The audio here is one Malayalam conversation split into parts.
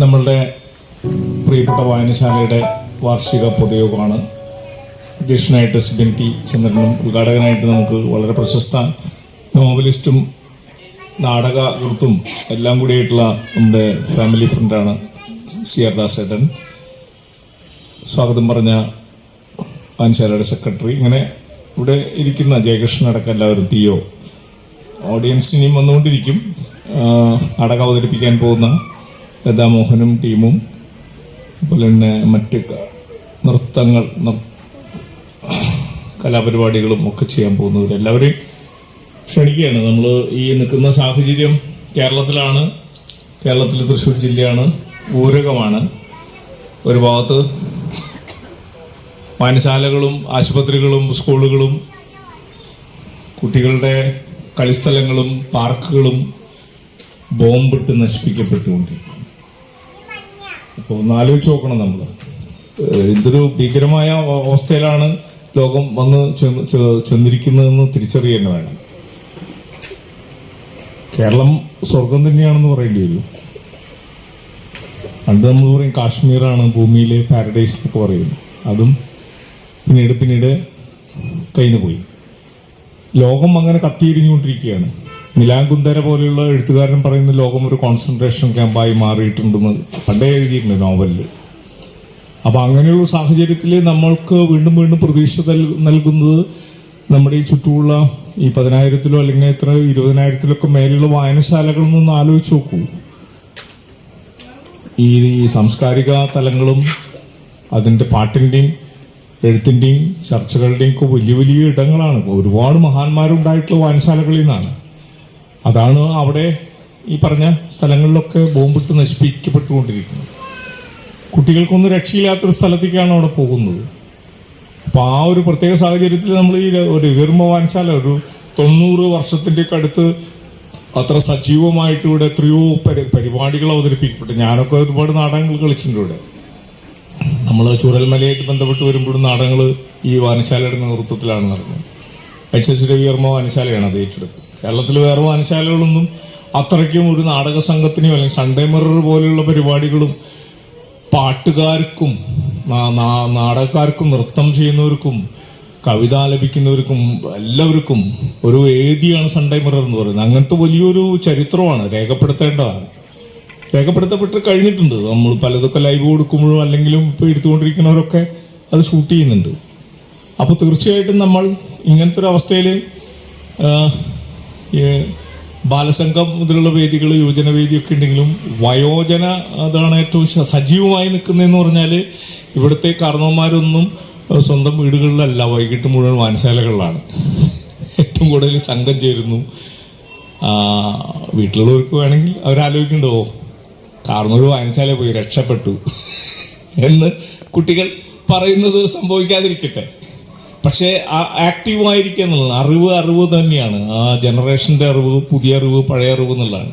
നമ്മളുടെ പ്രിയപ്പെട്ട വായനശാലയുടെ വാർഷിക പൊതുയോഗമാണ്. അധ്യക്ഷനായിട്ട് സിബിൻ ടി ചന്ദ്രനും ഉദ്ഘാടകനായിട്ട് നമുക്ക് വളരെ പ്രശസ്ത നോവലിസ്റ്റും നാടകകൃത്തും എല്ലാം കൂടിയായിട്ടുള്ള നമ്മുടെ ഫാമിലി ഫ്രണ്ടാണ് സി ആർ ദാസേട്ടൻ. സ്വാഗതം പറഞ്ഞ വായനശാലയുടെ സെക്രട്ടറി. ഇങ്ങനെ ഇവിടെ ഇരിക്കുന്ന ജയകൃഷ്ണൻ അടക്കം എല്ലാവരും തീയോ? ഓഡിയൻസിനെയും വന്നുകൊണ്ടിരിക്കും. നാടകം അവതരിപ്പിക്കാൻ പോകുന്ന ലതാമോഹനും ടീമും അതുപോലെ തന്നെ മറ്റ് നൃത്തങ്ങൾ കലാപരിപാടികളും ഒക്കെ ചെയ്യാൻ പോകുന്നവർ എല്ലാവരെയും ക്ഷണിക്കുകയാണ്. നമ്മൾ ഈ നിൽക്കുന്ന സാഹചര്യം കേരളത്തിലാണ്. കേരളത്തിലെ തൃശ്ശൂർ ജില്ലയാണ് പൂരകമാണ് ഒരു ഭാഗത്ത് വായനശാലകളും ആശുപത്രികളും സ്കൂളുകളും കുട്ടികളുടെ കളിസ്ഥലങ്ങളും പാർക്കുകളും ബോംബിട്ട് നശിപ്പിക്കപ്പെട്ടുകൊണ്ടിരിക്കുന്നു. അപ്പോൾ ഒന്ന് ആലോചിച്ച് നോക്കണം നമ്മൾ എന്തൊരു ഭീകരമായ അവ- അവസ്ഥയിലാണ് ലോകം വന്ന് ചെന്നിരിക്കുന്നതെന്ന് തിരിച്ചറിയേണ്ട വേണം. കേരളം സ്വർഗം തന്നെയാണെന്ന് പറയേണ്ടി വരും. പണ്ട് നമ്മൾ പറയും കാശ്മീറാണ് ഭൂമിയിലെ പാരഡൈസ് എന്നൊക്കെ പറയും. അതും പിന്നീട് പിന്നീട് കയ്യിൽ പോയി. ലോകം അങ്ങനെ കത്തിയിരിഞ്ഞുകൊണ്ടിരിക്കുകയാണ് മിലാൻ കുന്ദര പോലെയുള്ള എഴുത്തുകാരൻ പറയുന്ന ലോകം ഒരു കോൺസെൻട്രേഷൻ ക്യാമ്പായി മാറിയിട്ടുണ്ടെന്ന് പണ്ടേ എഴുതിയിട്ടുണ്ട് നോവലിൽ അപ്പോൾ അങ്ങനെയുള്ള സാഹചര്യത്തിൽ നമ്മൾക്ക് വീണ്ടും വീണ്ടും പ്രതീക്ഷ നൽ- നൽകുന്നത് നമ്മുടെ ഈ ചുറ്റുമുള്ള ഈ പതിനായിരത്തിലോ അല്ലെങ്കിൽ എത്ര ഇരുപതിനായിരത്തിലൊക്കെ മേലുള്ള വായനശാലകളിൽ നിന്ന് ആലോചിച്ച് നോക്കൂ. ഈ സാംസ്കാരിക തലങ്ങളും അതിന്റെ പാട്ടിന്റെയും എഴുത്തിന്റെയും ചർച്ചകളുടെയും ഒക്കെ വലിയ വലിയ ഇടങ്ങളാണ്. ഒരുപാട് മഹാന്മാരുണ്ടായിട്ടുള്ള വായനശാലകളിൽ നിന്നാണ്. അതാണ് അവിടെ ഈ പറഞ്ഞ സ്ഥലങ്ങളിലൊക്കെ ബോംബിട്ട് നശിപ്പിക്കപ്പെട്ടുകൊണ്ടിരിക്കുന്നത്. കുട്ടികൾക്കൊന്നും രക്ഷയില്ലാത്തൊരു സ്ഥലത്തേക്കാണ് അവിടെ പോകുന്നത്. അപ്പോൾ ആ ഒരു പ്രത്യേക സാഹചര്യത്തിൽ നമ്മൾ ഈ ഒരു വിർമ്മ വാൻശാല ഒരു തൊണ്ണൂറ് വർഷത്തിന്റെ ഒക്കെ അടുത്ത് അത്ര സജീവമായിട്ട് ഇവിടെ എത്രയോ പരി പരിപാടികൾ അവതരിപ്പിക്കപ്പെട്ടു. ഞാനൊക്കെ ഒരുപാട് നാടകങ്ങൾ കളിച്ചിട്ടുണ്ട് ഇവിടെ. നമ്മൾ ചുരൽമലയായിട്ട് ബന്ധപ്പെട്ട് വരുമ്പോഴും നാടകങ്ങൾ ഈ വാനശാലയുടെ നേതൃത്വത്തിലാണ് നടന്നത്. എച്ച് എച്ച് രവിവർമ്മ വാനശാലയാണ് അത് ഏറ്റെടുത്തത്. കേരളത്തിൽ വേറെ വായനശാലകളൊന്നും അത്രയ്ക്കും ഒരു നാടക സംഘത്തിനെയോ അല്ലെങ്കിൽ സൺഡേ മിറർ പോലെയുള്ള പരിപാടികളും പാട്ടുകാർക്കും നാടകക്കാർക്കും നൃത്തം ചെയ്യുന്നവർക്കും കവിത ആലപിക്കുന്നവർക്കും എല്ലാവർക്കും ഒരു വേദിയാണ് സൺഡേ മിറർ എന്ന് പറയുന്നത്. അങ്ങനത്തെ വലിയൊരു ചരിത്രമാണ് രേഖപ്പെടുത്തേണ്ടതാണ്. രേഖപ്പെടുത്തപ്പെട്ട് കഴിഞ്ഞിട്ടുണ്ട്. നമ്മൾ പലതൊക്കെ ലൈവ് കൊടുക്കുമ്പോഴും അല്ലെങ്കിലും ഇപ്പോൾ എടുത്തുകൊണ്ടിരിക്കുന്നവരൊക്കെ അത് ഷൂട്ട് ചെയ്യുന്നുണ്ട്. അപ്പോൾ തീർച്ചയായിട്ടും നമ്മൾ ഇങ്ങനത്തെ ഒരു അവസ്ഥയിൽ ബാലസംഘം മുതലുള്ള വേദികൾ യുവജന വേദിയൊക്കെ ഉണ്ടെങ്കിലും വയോജന അതാണ് ഏറ്റവും സജീവമായി നിൽക്കുന്നതെന്ന് പറഞ്ഞാൽ ഇവിടുത്തെ കാരണവന്മാരൊന്നും സ്വന്തം വീടുകളിലല്ല വൈകിട്ട് മുഴുവൻ വായനശാലകളിലാണ്. ഏറ്റവും കൂടുതൽ സംഘം ചേരുന്നു. വീട്ടിലുള്ളവർക്ക് വേണമെങ്കിൽ അവരാലോചിക്കണ്ടോ കാർന്നൂർ വായനശാല പോയി രക്ഷപ്പെട്ടു എന്ന് കുട്ടികൾ പറയുന്നത് സംഭവിക്കാതിരിക്കട്ടെ. പക്ഷേ ആക്റ്റീവ് ആയിരിക്കുക എന്നുള്ളത് അറിവ് അറിവ് തന്നെയാണ്. ആ ജനറേഷന്റെ അറിവ് പുതിയ അറിവ് പഴയ അറിവ് എന്നുള്ളതാണ്.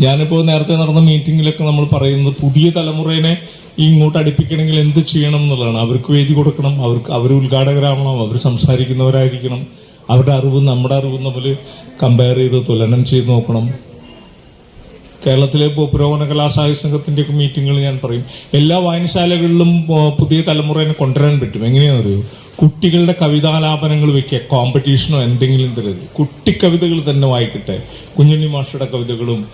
ഞാനിപ്പോൾ നേരത്തെ നടന്ന മീറ്റിങ്ങിലൊക്കെ നമ്മൾ പറയുന്നത് പുതിയ തലമുറേനെ ഇങ്ങോട്ട് അടുപ്പിക്കണമെങ്കിൽ എന്ത് ചെയ്യണം എന്നുള്ളതാണ്. അവർക്ക് വേദി കൊടുക്കണം. അവർക്ക് അവർ ഉദ്ഘാടകരാവണം. അവർ സംസാരിക്കുന്നവരായിരിക്കണം. അവരുടെ അറിവ് നമ്മുടെ അറിവ് തമ്മിൽ കമ്പയർ ചെയ്ത് തുലനം ചെയ്ത് നോക്കണം. കേരളത്തിലെ പുരോഗമന കലാസാഹിത്യ സംഘത്തിന്റെ ഒക്കെ മീറ്റിങ്ങുകൾ ഞാൻ പറയും എല്ലാ വായനശാലകളിലും പുതിയ തലമുറയെ കൊണ്ടുവരാൻ പറ്റും. എങ്ങനെയാണെന്ന് അറിയോ? കുട്ടികളുടെ കവിതാലാപനങ്ങൾ വെക്കുക കോമ്പറ്റീഷനോ എന്തെങ്കിലും തരരുത് കുട്ടി കവിതകൾ തന്നെ വായിക്കട്ടെ. കുഞ്ഞുണ്ണി മാഷയുടെ കവിതകളും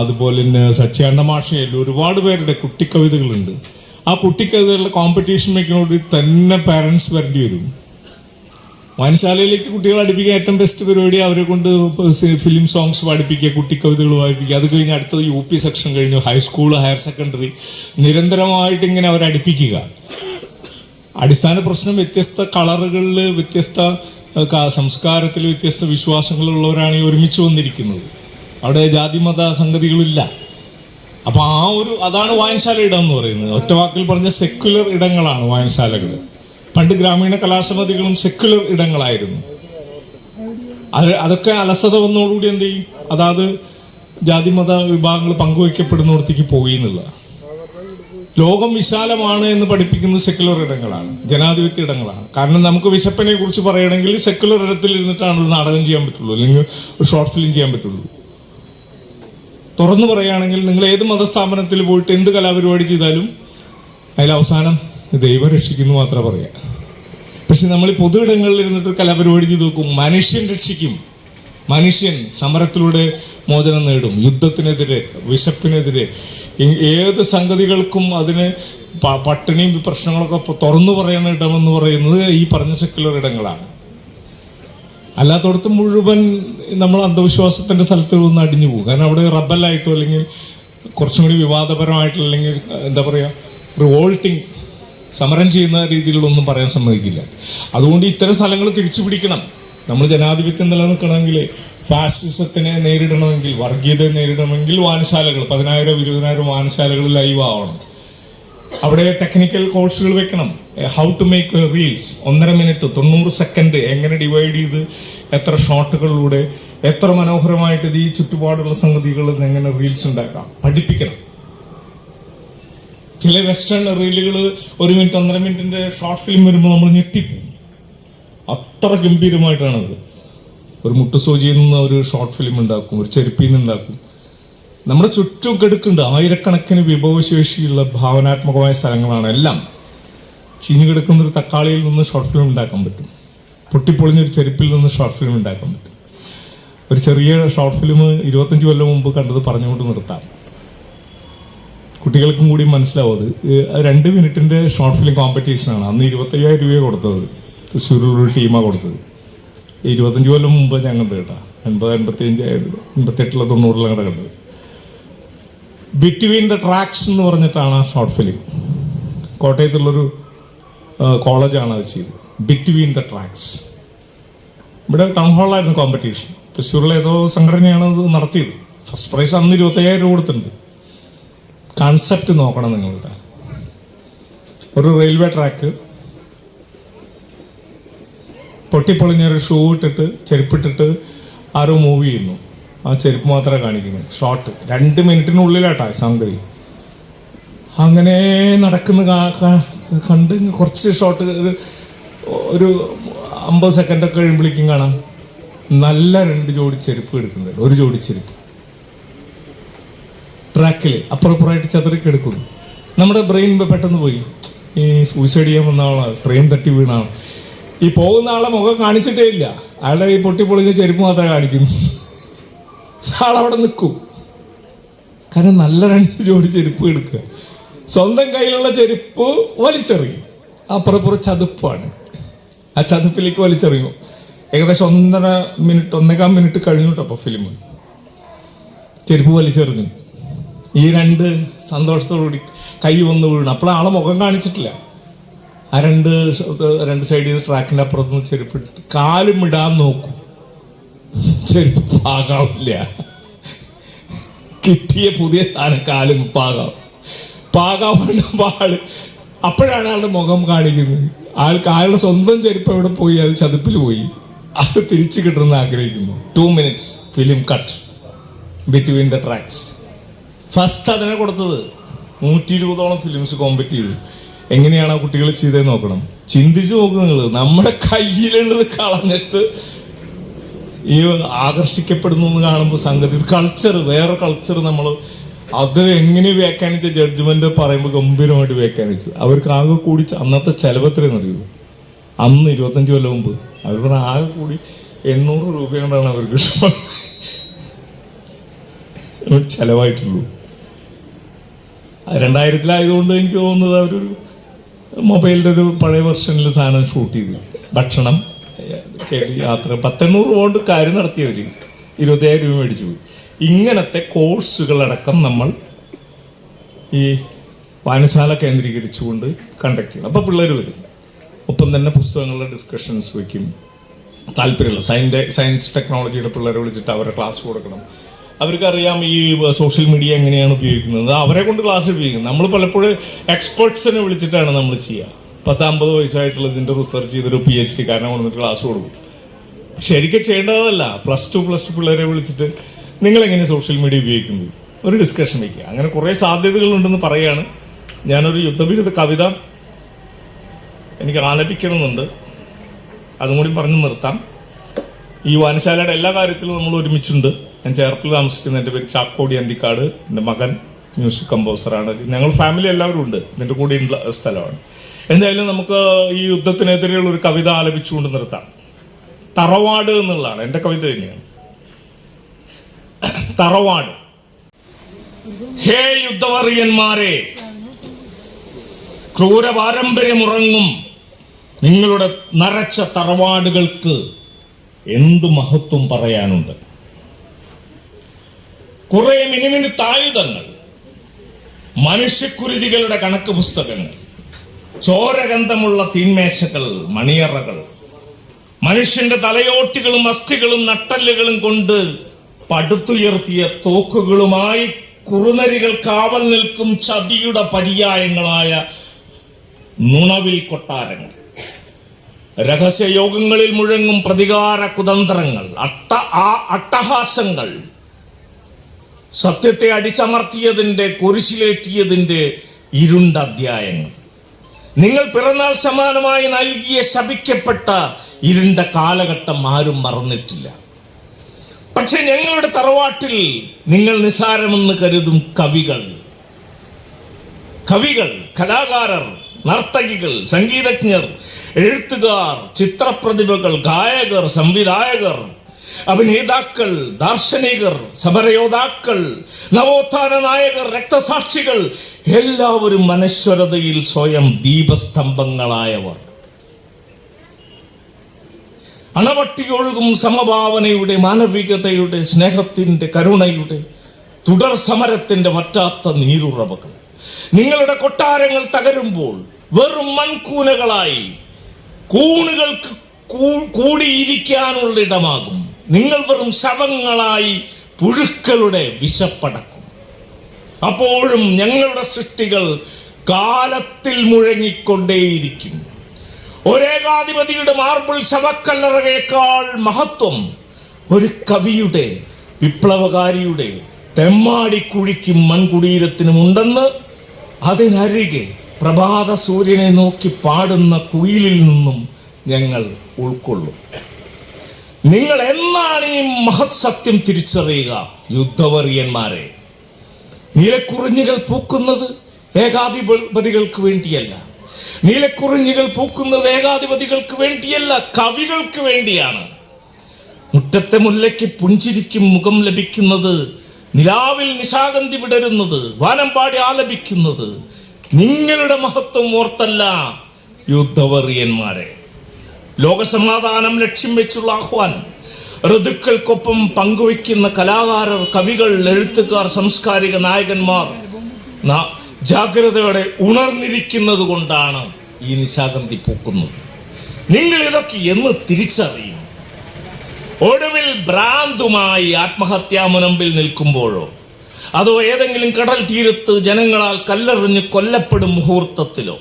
അതുപോലെ തന്നെ സച്ചിയാണ്ട മാഷയും ഒരുപാട് പേരുടെ കുട്ടിക്കവിതകളുണ്ട് ആ കുട്ടിക്കവിതകളുടെ കോമ്പറ്റീഷൻ വെക്കുന്നതോട് തന്നെ പാരൻസ് വരേണ്ടി വരും. വായനശാലയിലേക്ക് കുട്ടികളെ അടുപ്പിക്കുക ഏറ്റവും ബെസ്റ്റ് പരിപാടി അവരെ കൊണ്ട് ഫിലിം സോങ്സ് പഠിപ്പിക്കുക കുട്ടിക്കവിതകൾ വായിപ്പിക്കുക. അത് കഴിഞ്ഞ് അടുത്തത് യു പി സെക്ഷൻ കഴിഞ്ഞു ഹൈസ്കൂൾ ഹയർ സെക്കൻഡറി നിരന്തരമായിട്ട് ഇങ്ങനെ അവരെ അടുപ്പിക്കുക. അടിസ്ഥാന പ്രശ്നം വ്യത്യസ്ത കളറുകളിൽ വ്യത്യസ്ത സംസ്കാരത്തിൽ വ്യത്യസ്ത വിശ്വാസങ്ങളുള്ളവരാണ് ഈ ഒരുമിച്ച് വന്നിരിക്കുന്നത്. അവിടെ ജാതി മത സംഗതികളില്ല. അപ്പോൾ ആ ഒരു അതാണ് വായനശാല ഇടം എന്ന് പറയുന്നത്. ഒറ്റവാക്കിൽ പറഞ്ഞ സെക്യുലർ ഇടങ്ങളാണ് വായനശാലകൾ പണ്ട് ഗ്രാമീണ കലാസമിതികളും സെക്യുലർ ഇടങ്ങളായിരുന്നു. അത് അതൊക്കെ അലസത വന്നതോടുകൂടി എന്ത് ചെയ്യും? അതാത് ജാതിമത വിഭാഗങ്ങൾ പങ്കുവയ്ക്കപ്പെടുന്നിടത്തേക്ക് പോയി എന്നുള്ള. ലോകം വിശാലമാണ് എന്ന് പഠിപ്പിക്കുന്നത് സെക്യുലർ ഇടങ്ങളാണ് ജനാധിപത്യ ഇടങ്ങളാണ്. കാരണം നമുക്ക് വിശപ്പിനെ കുറിച്ച് പറയുകയാണെങ്കിൽ സെക്യുലർ ഇടത്തിൽ ഇരുന്നിട്ടാണ് നാടകം ചെയ്യാൻ പറ്റുള്ളൂ അല്ലെങ്കിൽ ഒരു ഷോർട്ട് ഫിലിം ചെയ്യാൻ പറ്റുള്ളൂ. തുറന്നു പറയുകയാണെങ്കിൽ നിങ്ങൾ ഏത് മതസ്ഥാപനത്തിൽ പോയിട്ട് എന്ത് കലാപരിപാടി ചെയ്താലും അതിൽ അവസാനം ദൈവം രക്ഷിക്കുന്നു മാത്രമേ പറയാം. പക്ഷെ നമ്മൾ പൊതു ഇടങ്ങളിൽ ഇരുന്നിട്ട് കലാപരിപാടി ചെയ്ത് നോക്കും. മനുഷ്യൻ രക്ഷിക്കും. മനുഷ്യൻ സമരത്തിലൂടെ മോചനം നേടും. യുദ്ധത്തിനെതിരെ വിശപ്പിനെതിരെ. ഏത് സംഗതികൾക്കും അതിന് പട്ടിണിയും പ്രശ്നങ്ങളൊക്കെ തുറന്നു പറയുന്ന ഇടമെന്ന് പറയുന്നത് ഈ പറഞ്ഞ സെക്യുലർ ഇടങ്ങളാണ്. അല്ലാത്തടത്ത് മുഴുവൻ നമ്മൾ അന്ധവിശ്വാസത്തിന്റെ സ്ഥലത്ത് ഒന്ന് അടിഞ്ഞു പോകും. കാരണം അവിടെ റബ്ബലായിട്ടോ അല്ലെങ്കിൽ കുറച്ചും കൂടി വിവാദപരമായിട്ടോ അല്ലെങ്കിൽ എന്താ പറയുക റിവോൾട്ടിങ് സമരം ചെയ്യുന്ന രീതിയിലുള്ളൊന്നും പറയാൻ സമ്മതിക്കില്ല. അതുകൊണ്ട് ഇത്തരം സ്ഥലങ്ങൾ തിരിച്ചു പിടിക്കണം. നമ്മൾ ജനാധിപത്യം നിലനിൽക്കണമെങ്കിൽ ഫാസിസത്തിനെ നേരിടണമെങ്കിൽ വർഗീയതയെ നേരിടണമെങ്കിൽ വായനശാലകൾ പതിനായിരം ഇരുപതിനായിരം വായനശാലകൾ ലൈവ് ആവണം. അവിടെ ടെക്നിക്കൽ കോഴ്സുകൾ വെക്കണം. ഹൗ ടു മേക്ക് റീൽസ് ഒന്നര മിനിറ്റ് തൊണ്ണൂറ് സെക്കൻഡ് എങ്ങനെ ഡിവൈഡ് ചെയ്ത് എത്ര ഷോട്ടുകളിലൂടെ എത്ര മനോഹരമായിട്ട് ഈ ചുറ്റുപാടുള്ള സംഗതികളിൽ നിന്ന് എങ്ങനെ റീൽസ് ഉണ്ടാക്കാം. പഠിപ്പിക്കണം. ചില വെസ്റ്റേൺ റീലുകൾ ഒരു മിനിറ്റ് ഒന്നര മിനിറ്റിന്റെ ഷോർട്ട് ഫിലിം വരുമ്പോൾ നമ്മൾ ഞെട്ടിപ്പോകും. അത്ര ഗംഭീരമായിട്ടാണത്. ഒരു മുട്ടുസൂചിയിൽ നിന്ന് ഒരു ഷോർട്ട് ഫിലിം ഉണ്ടാക്കും ഒരു ചെരുപ്പിൽ നിന്ന് ഉണ്ടാക്കും. നമ്മുടെ ചുറ്റും കിടക്കുന്നുണ്ട്. ആയിരക്കണക്കിന് വിഭവശേഷിയുള്ള ഭാവനാത്മകമായ സ്ഥലങ്ങളാണ് എല്ലാം. ചീഞ്ഞു കിടക്കുന്ന ഒരു തക്കാളിയിൽ നിന്ന് ഷോർട്ട് ഫിലിം ഉണ്ടാക്കാൻ പറ്റും. പൊട്ടിപ്പൊളിഞ്ഞൊരു ചെരുപ്പിൽ നിന്ന് ഷോർട്ട് ഫിലിം ഉണ്ടാക്കാൻ പറ്റും. ഒരു ചെറിയ ഷോർട്ട് ഫിലിം ഇരുപത്തഞ്ച് കൊല്ലം മുമ്പ് കണ്ടത് പറഞ്ഞുകൊണ്ട് നിർത്താം. കുട്ടികൾക്കും കൂടി മനസ്സിലാവും അത്. രണ്ട് മിനിറ്റിന്റെ ഷോർട്ട് ഫിലിം കോമ്പറ്റീഷനാണ് അന്ന് ഇരുപത്തയ്യായിരം രൂപയാണ് കൊടുത്തത്. തൃശ്ശൂരൊരു ടീമാണ് കൊടുത്തത്. ഇരുപത്തഞ്ച് കൊല്ലം മുമ്പ് ഞാൻ കണ്ടത് കേട്ടോ. എൺപത് എൺപത്തി എൺപത്തെട്ടിലോ തൊണ്ണൂറിലോ കണ്ട കണ്ടത്. ബിറ്റ്വീൻ ദ ട്രാക്സ് എന്ന് പറഞ്ഞിട്ടാണ് ആ ഷോർട്ട് ഫിലിം കോട്ടയത്തുള്ളൊരു കോളേജാണ് അത് ചെയ്തത്. ബിറ്റ്വീൻ ദ ട്രാക്സ് ഇവിടെ ടൗൺ ഹാളിലായിരുന്നു കോമ്പറ്റീഷൻ തൃശ്ശൂരിലെ ഏതോ സംഘടനയാണ് അത് നടത്തിയത്. ഫസ്റ്റ് പ്രൈസ് അന്ന് ഇരുപത്തയ്യായിരം രൂപ കൊടുത്തിട്ടുണ്ട്. കൺസെപ്റ്റ് നോക്കണം നിങ്ങളുടെ. ഒരു റെയിൽവേ ട്രാക്ക് പൊട്ടിപ്പൊളിഞ്ഞൊരു ഷൂ ഇട്ടിട്ട് ചെരുപ്പിട്ടിട്ട് ആരോ മൂവ് ചെയ്യുന്നു. ആ ചെരുപ്പ് മാത്രമേ കാണിക്കുന്നു ഷോർട്ട് രണ്ട് മിനിറ്റിനുള്ളിലാട്ടാ സംഗതി. അങ്ങനെ നടക്കുന്ന കണ്ട് കുറച്ച് ഷോട്ട് ഒരു അമ്പത് സെക്കൻഡൊക്കെ കഴിയുമ്പോഴേക്കും കാണാം. നല്ല രണ്ട് ജോഡി ചെരുപ്പ് എടുക്കുന്നുണ്ട് ഒരു ജോഡി ചെരുപ്പ്. ട്രാക്കിൽ അപ്പുറപ്പുറമായിട്ട് ചതുരക്ക് കിടക്കുന്നു നമ്മുടെ ബ്രെയിൻ പെട്ടെന്ന് പോയി. ഈ സൂയിസൈഡ് ചെയ്യാൻ വന്ന ആളാണ് ട്രെയിൻ തട്ടി വീണാണ്. ഈ പോകുന്ന ആളെ മുഖം കാണിച്ചിട്ടേ ഇല്ല. അയാളുടെ ഈ പൊട്ടിപ്പൊളിഞ്ഞ ചെരുപ്പ് മാത്രമേ കാണിക്കുന്നു ആളവിടെ നിൽക്കും. കാരണം നല്ല രണ്ട് ജോഡി ചെരുപ്പ് എടുക്കുക. സ്വന്തം കയ്യിലുള്ള ചെരുപ്പ് വലിച്ചെറിയും. അപ്പുറപ്പുറം ചതുപ്പാണ്. ആ ചതുപ്പിലേക്ക് വലിച്ചെറിയും. ഏകദേശം ഒന്നര മിനിറ്റ് ഒന്നേകാൽ മിനിറ്റ് കഴിഞ്ഞിട്ടപ്പോൾ ഫിലിം ചെരുപ്പ് വലിച്ചെറിഞ്ഞു. ഈ രണ്ട് സന്തോഷത്തോടുകൂടി കൈ വന്ന് വീണു. അപ്പോൾ ആളെ മുഖം കാണിച്ചിട്ടില്ല. ആ രണ്ട് രണ്ട് സൈഡിൽ നിന്ന് ട്രാക്കിന്റെ അപ്പുറത്തുനിന്ന് ചെരുപ്പ് കാലും ഇടാൻ നോക്കും. ചെരുപ്പ് പാകാവില്ല. കിട്ടിയ പുതിയ സാധനം കാലും പാകാവും. പാകാവുന്ന ആൾ അപ്പോഴാണ് ആളുടെ മുഖം കാണിക്കുന്നത്. ആൾക്ക് ആളുടെ സ്വന്തം ചെരുപ്പ് എവിടെ പോയി? അത് ചതുപ്പിൽ പോയി. അത് തിരിച്ചു കിട്ടണമെന്ന് ആഗ്രഹിക്കുന്നു. Two minutes film cut between the tracks first അതിനെ കൊടുത്തത്. നൂറ്റി ഇരുപതോളം ഫിലിംസ് കോമ്പറ്റ് ചെയ്തു. എങ്ങനെയാണ് ആ കുട്ടികൾ ചെയ്തതെന്ന് നോക്കണം. ചിന്തിച്ചു നോക്കുക നിങ്ങൾ നമ്മുടെ കയ്യിലുള്ളത് കളഞ്ഞിട്ട് ഈ ആകർഷിക്കപ്പെടുന്നു എന്ന് കാണുമ്പോൾ സംഗതി കൾച്ചർ വേറെ കൾച്ചർ നമ്മൾ അത് എങ്ങനെ വ്യാഖ്യാനിച്ച ജഡ്ജ്മെന്റ് പറയുമ്പോൾ ഗംഭീരമായിട്ട് വ്യാഖ്യാനിച്ചു. അവർക്ക് ആകെ കൂടി അന്നത്തെ ചെലവത്രയെന്ന് അറിയൂ? അന്ന് ഇരുപത്തഞ്ച് കൊല്ലം മുമ്പ്. അവർ പറഞ്ഞ ആകെ കൂടി എണ്ണൂറ് രൂപ കൊണ്ടാണ് അവർക്ക് ചെലവായിട്ടുള്ളൂ. രണ്ടായിരത്തിലായതുകൊണ്ട് എനിക്ക് തോന്നുന്നത് അവരൊരു മൊബൈലിന്റെ ഒരു പഴയ വെർഷനിൽ സാധനം ഷൂട്ട് ചെയ്തു. ഭക്ഷണം കേട്ട് യാത്ര. പത്തെണ്ണൂറ് കൊണ്ട് കാര്യം നടത്തിയവർ ഇരുപത്തയ്യായിരം രൂപ മേടിച്ചു പോയി. ഇങ്ങനത്തെ കോഴ്സുകളടക്കം നമ്മൾ ഈ വായനശാല കേന്ദ്രീകരിച്ചുകൊണ്ട് കണ്ടക്ട് ചെയ്യണം. അപ്പോൾ പിള്ളേർ വരും. ഒപ്പം തന്നെ പുസ്തകങ്ങളുടെ ഡിസ്കഷൻസ് വയ്ക്കും. താല്പര്യമുള്ള സയന്റെ സയൻസ് ടെക്നോളജിയുടെ പിള്ളേരെ വിളിച്ചിട്ട് അവരുടെ ക്ലാസ് കൊടുക്കണം. അവർക്കറിയാം ഈ സോഷ്യൽ മീഡിയ എങ്ങനെയാണ് ഉപയോഗിക്കുന്നത്. അവരെ കൊണ്ട് ക്ലാസ് ഉപയോഗിക്കുന്നത് നമ്മൾ പലപ്പോഴും എക്സ്പേർട്സിനെ വിളിച്ചിട്ടാണ് നമ്മൾ ചെയ്യുക. പത്താമ്പത് വയസ്സായിട്ടുള്ള ഇതിന്റെ റിസർച്ച് ചെയ്തൊരു പി എച്ച് ഡി കാരണം കൊണ്ടിട്ട് ക്ലാസ് കൊടുക്കും. ശരിക്കും ചെയ്യേണ്ടതല്ല. പ്ലസ് ടു പ്ലസ് ടു പിള്ളേരെ വിളിച്ചിട്ട് നിങ്ങൾ എങ്ങനെ സോഷ്യൽ മീഡിയ ഉപയോഗിക്കുന്നത്? ഒരു ഡിസ്കഷൻ വയ്ക്കുക അങ്ങനെ കുറേ സാധ്യതകളുണ്ടെന്ന് പറയുകയാണ്. ഞാനൊരു യുദ്ധവിരുദ്ധ കവിത എനിക്ക് ആലപിക്കണമെന്നുണ്ട്. അതും കൂടി പറഞ്ഞു നിർത്താം. ഈ വായനശാലയുടെ എല്ലാ കാര്യത്തിലും നമ്മൾ ഒരുമിച്ചുണ്ട്. ഞാൻ ചേർപ്പിൽ താമസിക്കുന്ന എന്റെ പേര് ചാക്കോടി അന്തിക്കാട്. എന്റെ മകൻ മ്യൂസിക് കമ്പോസറാണ്. ഞങ്ങൾ ഫാമിലി എല്ലാവരും ഉണ്ട്. ഇതിന്റെ കൂടെ ഉള്ള സ്ഥലമാണ്. എന്തായാലും നമുക്ക് ഈ യുദ്ധത്തിനെതിരെയുള്ള ഒരു കവിത ആലപിച്ചുകൊണ്ട് നിർത്താം. തറവാട് എന്നുള്ളതാണ്. എന്റെ കവിത തന്നെയാണ്. തറവാട്. ഹേ യുദ്ധവറിയന്മാരെ ക്രൂര പാരമ്പര്യമുറങ്ങും നിങ്ങളുടെ നരച്ച തറവാടുകൾക്ക് എന്തു മഹത്വം പറയാനുണ്ട്? കുറെ മിനിമിനുത്തായുധങ്ങൾ മനുഷ്യക്കുരുതികളുടെ കണക്ക് പുസ്തകങ്ങൾ ചോരഗന്ധമുള്ള തീന്മേശകൾ മണിയറകൾ മനുഷ്യന്റെ തലയോട്ടികളും അസ്ഥികളും നട്ടല്ലുകളും കൊണ്ട് പടുത്തുയർത്തിയ തോക്കുകളുമായി കുറുനരികൾ കാവൽ നിൽക്കും ചതിയുടെ പര്യായങ്ങളായ നുണവിൽ കൊട്ടാരങ്ങൾ. രഹസ്യ യോഗങ്ങളിൽ മുഴങ്ങും പ്രതികാര കുതന്ത്രങ്ങൾ അട്ട ആ അട്ടഹാസങ്ങൾ സത്യത്തെ അടിച്ചമർത്തിയതിന്റെ കുരിശിലേറ്റിയതിന്റെ ഇരുണ്ട അധ്യായങ്ങൾ. നിങ്ങൾ പിറന്നാൾ സമാനമായി നൽകിയ ശപിക്കപ്പെട്ട ഇരുണ്ട കാലഘട്ടം ആരും മറന്നിട്ടില്ല. പക്ഷെ ഞങ്ങളുടെ തറവാട്ടിൽ നിങ്ങൾ നിസാരമെന്ന് കരുതും കവികൾ കവികൾ കലാകാരർ നർത്തകികൾ സംഗീതജ്ഞർ എഴുത്തുകാർ ചിത്രപ്രതിഭകൾ ഗായകർ സംവിധായകർ അഭിനേതാക്കൾ ദാർശനികർ സമരയോദ്ധാക്കൾ നവോത്ഥാന നായകർ രക്തസാക്ഷികൾ എല്ലാവരും മനശ്വരതയിൽ സ്വയം ദീപസ്തംഭങ്ങളായവർ. അണവട്ടിയൊഴുകും സമഭാവനയുടെ മാനവികതയുടെ സ്നേഹത്തിന്റെ കരുണയുടെ തുടർ സമരത്തിന്റെ വറ്റാത്ത നീരുറവകൾ. നിങ്ങളുടെ കൊട്ടാരങ്ങൾ തകരുമ്പോൾ വെറും മൺകൂനകളായി കൂണുകൾക്ക് കൂ- കൂടിയിരിക്കാനുള്ള ഇടമാകും. നിങ്ങൾ വെറും ശവങ്ങളായി പുഴുക്കളുടെ വിശപ്പടക്കും. അപ്പോഴും ഞങ്ങളുടെ സൃഷ്ടികൾ കാലത്തിൽ മുഴങ്ങിക്കൊണ്ടേയിരിക്കും. ഒരേകാധിപതിയുടെ മാർബിൾ ശവക്കല്ലറയേക്കാൾ മഹത്വം ഒരു കവിയുടെ വിപ്ലവകാരിയുടെ തെമ്മാടിക്കുഴിക്കും മൺകുടീരത്തിനും ഉണ്ടെന്ന് അതിനരികെ പ്രഭാത സൂര്യനെ നോക്കി പാടുന്ന കുയിലിൽ നിന്നും ഞങ്ങൾ ഉൾക്കൊള്ളും. നിങ്ങൾ എന്നാണ് ഈ മഹത് സത്യം തിരിച്ചറിയുക യുദ്ധവറിയന്മാരെ. നീലക്കുറിഞ്ഞുകൾ പൂക്കുന്നത് ഏകാധിപതികൾക്ക് വേണ്ടിയല്ല. നീലക്കുറിഞ്ഞുകൾ പൂക്കുന്നത് ഏകാധിപതികൾക്ക് വേണ്ടിയല്ല കവികൾക്ക് വേണ്ടിയാണ്. മുറ്റത്തെ മുല്ലയ്ക്ക് പുഞ്ചിരിക്കും മുഖം ലഭിക്കുന്നത് നിലാവിൽ നിശാഗന്ധി വിടരുന്നത് വാനമ്പാടി ആലപിക്കുന്നത് നിങ്ങളുടെ മഹത്വം ഓർത്തല്ല യുദ്ധവറിയന്മാരെ. ലോകസമാധാനം ലക്ഷ്യം വെച്ചുള്ള ആഹ്വാനം. ഋതുക്കൾക്കൊപ്പം പങ്കുവയ്ക്കുന്ന കലാകാരർ കവികൾ എഴുത്തുകാർ സാംസ്കാരിക നായകന്മാർ ജാഗ്രതയോടെ ഉണർന്നിരിക്കുന്നത് കൊണ്ടാണ് ഈ നിശാഗന്ധി പൂക്കുന്നത്. നിങ്ങൾ ഇതൊക്കെ എന്ന് തിരിച്ചറിയും. ഒടുവിൽ ഭ്രാന്തുമായി ആത്മഹത്യാ മുനമ്പിൽ നിൽക്കുമ്പോഴോ അതോ ഏതെങ്കിലും കടൽ തീരത്ത് ജനങ്ങളാൽ കല്ലെറിഞ്ഞ് കൊല്ലപ്പെടും മുഹൂർത്തത്തിലോ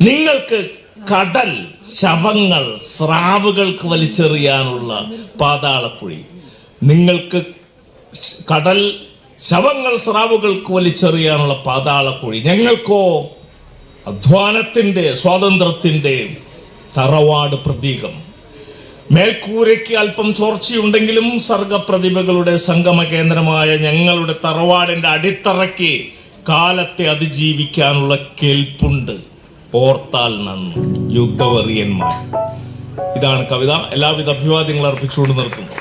നിങ്ങൾക്ക് കടൽ ശവങ്ങൾ സ്രാവുകൾക്ക് വലിച്ചെറിയാനുള്ള പാതാളക്കുഴി. നിങ്ങൾക്ക് കടൽ ശവങ്ങൾ സ്രാവുകൾക്ക് വലിച്ചെറിയാനുള്ള പാതാളക്കുഴി. ഞങ്ങൾക്കോ അധ്വാനത്തിന്റെ സ്വാതന്ത്ര്യത്തിന്റെ തറവാട് പ്രതീകം. മേൽക്കൂരയ്ക്ക് അല്പം ചോർച്ചയുണ്ടെങ്കിലും സർഗപ്രതിഭകളുടെ സംഗമ കേന്ദ്രമായ ഞങ്ങളുടെ തറവാടിന്റെ അടിത്തറയ്ക്ക് കാലത്തെ അതിജീവിക്കാനുള്ള കെൽപ്പുണ്ട് ഓർത്താൽ നന്ന് യുദ്ധവറിയന്മാർ. ഇതാണ് കവിത. എല്ലാവിധ അഭിവാദ്യങ്ങൾ അർപ്പിച്ചുകൊണ്ട് നിർത്തുന്നു.